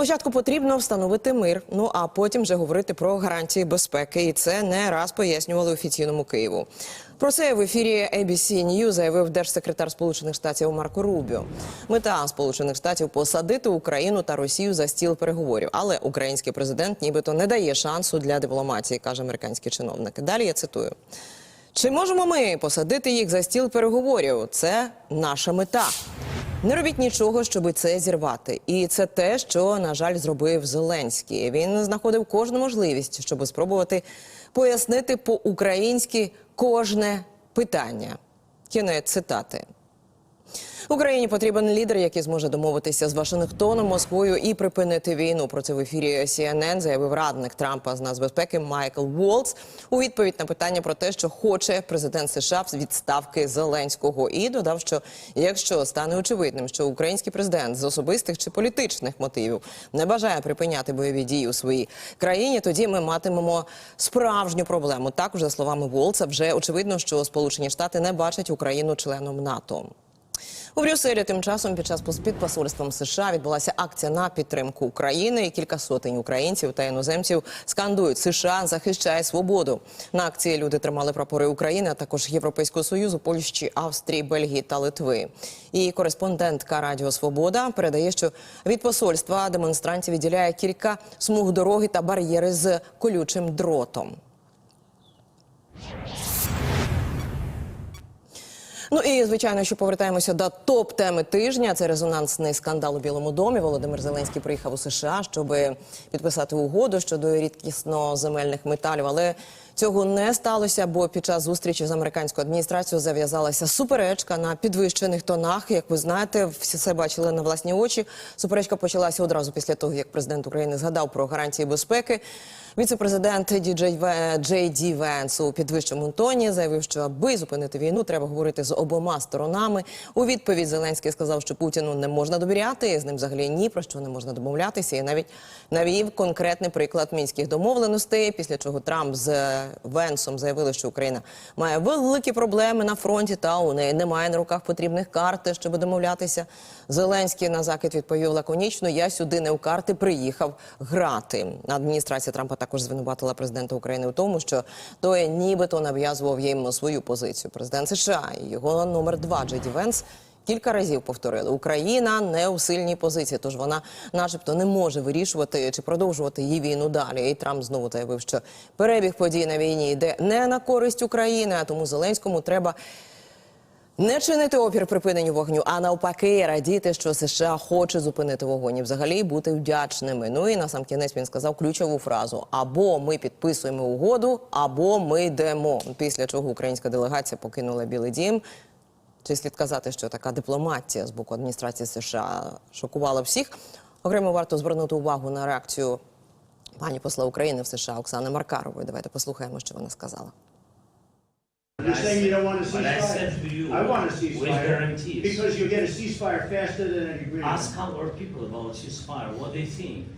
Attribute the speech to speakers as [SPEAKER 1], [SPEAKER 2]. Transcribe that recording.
[SPEAKER 1] Спочатку потрібно встановити мир, ну а потім вже говорити про гарантії безпеки. І це не раз пояснювали офіційному Києву. Про це в ефірі ABC News заявив держсекретар Сполучених Штатів Марко Рубіо. Мета Сполучених Штатів посадити Україну та Росію за стіл переговорів. Але український президент нібито не дає шансу для дипломатії, каже американський чиновник. Далі я цитую. Чи можемо ми посадити їх за стіл переговорів? Це наша мета. Не робіть нічого, щоб це зірвати. І це те, що, на жаль, зробив Зеленський. Він знаходив кожну можливість, щоб спробувати пояснити по-українськи кожне питання. Кінець цитати. Україні потрібен лідер, який зможе домовитися з Вашингтоном, Москвою і припинити війну. Про це в ефірі CNN заявив радник Трампа з нацбезпеки Майкл Волц у відповідь на питання про те, що хоче президент США з відставки Зеленського, і додав, що якщо стане очевидним, що український президент з особистих чи політичних мотивів не бажає припиняти бойові дії у своїй країні, тоді ми матимемо справжню проблему. Також за словами Волца, вже очевидно, що Сполучені Штати не бачать Україну членом НАТО. У Брюсселі тим часом під час під посольством США відбулася акція на підтримку України. І кілька сотень українців та іноземців скандують США захищає свободу. На акції люди тримали прапори України, а також Європейського союзу, Польщі, Австрії, Бельгії та Литви. І кореспондентка Радіо Свобода передає, що від посольства демонстрантів відділяє кілька смуг дороги та бар'єри з колючим дротом. Ну і звичайно, що повертаємося до топ теми тижня. Це резонансний скандал у Білому домі. Володимир Зеленський приїхав у США, щоб підписати угоду щодо рідкісно земельних металів. Але цього не сталося, бо під час зустрічі з американською адміністрацією зав'язалася суперечка на підвищених тонах. Як ви знаєте, всі це бачили на власні очі. Суперечка почалася одразу після того, як президент України згадав про гарантії безпеки. Віце-президент Джей Ді Венс у підвищому тоні заявив, що аби зупинити війну, треба говорити з обома сторонами. У відповідь Зеленський сказав, що Путіну не можна довіряти, з ним взагалі ні про що не можна домовлятися, і навіть навів конкретний приклад мінських домовленостей. Після чого Трамп з Венсом заявили, що Україна має великі проблеми на фронті, та у неї немає на руках потрібних карт, щоб домовлятися. Зеленський на закид відповів лаконічно: я сюди не у карти приїхав грати. Адміністрація Трампа також звинуватила президента України у тому, що той нібито нав'язував їм свою позицію. Президент США і його номер два Джеді Венс. Кілька разів повторили, Україна не у сильній позиції, тож вона, начебто, не може вирішувати чи продовжувати її війну далі. І Трамп знову заявив, що перебіг подій на війні йде не на користь України, а тому Зеленському треба не чинити опір припиненню вогню, а навпаки, радіти, що США хоче зупинити вогонь і взагалі бути вдячними. Ну і на сам кінець він сказав ключову фразу: або ми підписуємо угоду, або ми йдемо. Після чого українська делегація покинула Білий Дім. Чи слід казати, що така дипломатія з боку адміністрації США шокувала всіх? Окремо варто звернути увагу на реакцію пані посла України в США Оксани Маркарової. Давайте послухаємо, що вона сказала.
[SPEAKER 2] You're saying you don't want a
[SPEAKER 3] I
[SPEAKER 2] ceasefire?
[SPEAKER 3] said to you
[SPEAKER 2] I want a
[SPEAKER 3] with guarantees.
[SPEAKER 2] Because you get a ceasefire faster than an agreement.
[SPEAKER 3] Ask our people about ceasefire, what they think.